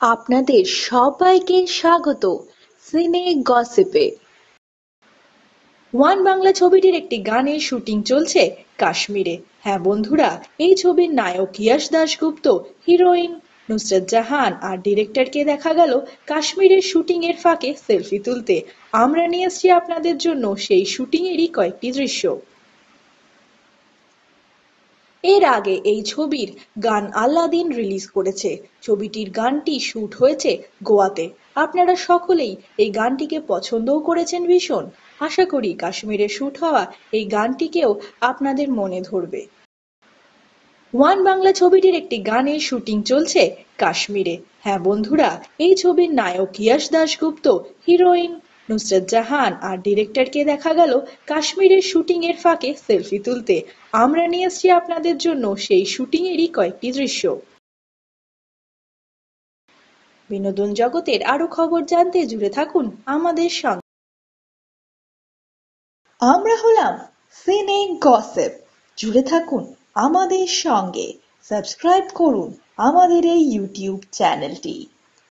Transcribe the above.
আপনাদের সবাইকে স্বাগত সিনে গসিপে। ওয়ান বাংলা ছবিটির একটি গানের শুটিং চলছে কাশ্মীরে। হ্যাঁ বন্ধুরা, এই ছবির নায়ক ইয়াশ দাশগুপ্ত, হিরোইন নুসরাত জাহান আর ডিরেক্টরকে দেখা গেল কাশ্মীরের শুটিং এর ফাঁকে সেলফি তুলতে। আমরা নিয়ে এসছি আপনাদের জন্য সেই শুটিং এরই কয়েকটি দৃশ্য। এর আগে এই ছবির গান আল্লাদিন রিলিজ করেছে। ছবিটির গানটি শুট হয়েছে গোয়াতে। আপনারা সকলেই এই গানটিকে পছন্দও করেছেন ভীষণ। আশা করি কাশ্মীরে শুট হওয়া এই গানটিকেও আপনাদের মনে ধরবে। ওয়ান বাংলা ছবিটির একটি গানের শুটিং চলছে কাশ্মীরে। হ্যাঁ বন্ধুরা, এই ছবির নায়ক ইয়াশ দাশগুপ্ত, হিরোইন নুসরাত জাহান আর ডিরেক্টরকে দেখা গেল কাশ্মীরের শুটিং এর ফাঁকে সেলফি তুলতে। আমরা নিয়ে এসছি আপনাদের জন্য সেই শুটিং এরই কয়েকটি দৃশ্য। বিনোদন জগতের আরও খবর জানতে জুড়ে থাকুন আমাদের সঙ্গে। আমরা হলাম সিনে গসেপ। জুড়ে থাকুন আমাদের সঙ্গে। সাবস্ক্রাইব করুন আমাদের এই ইউটিউব চ্যানেলটি।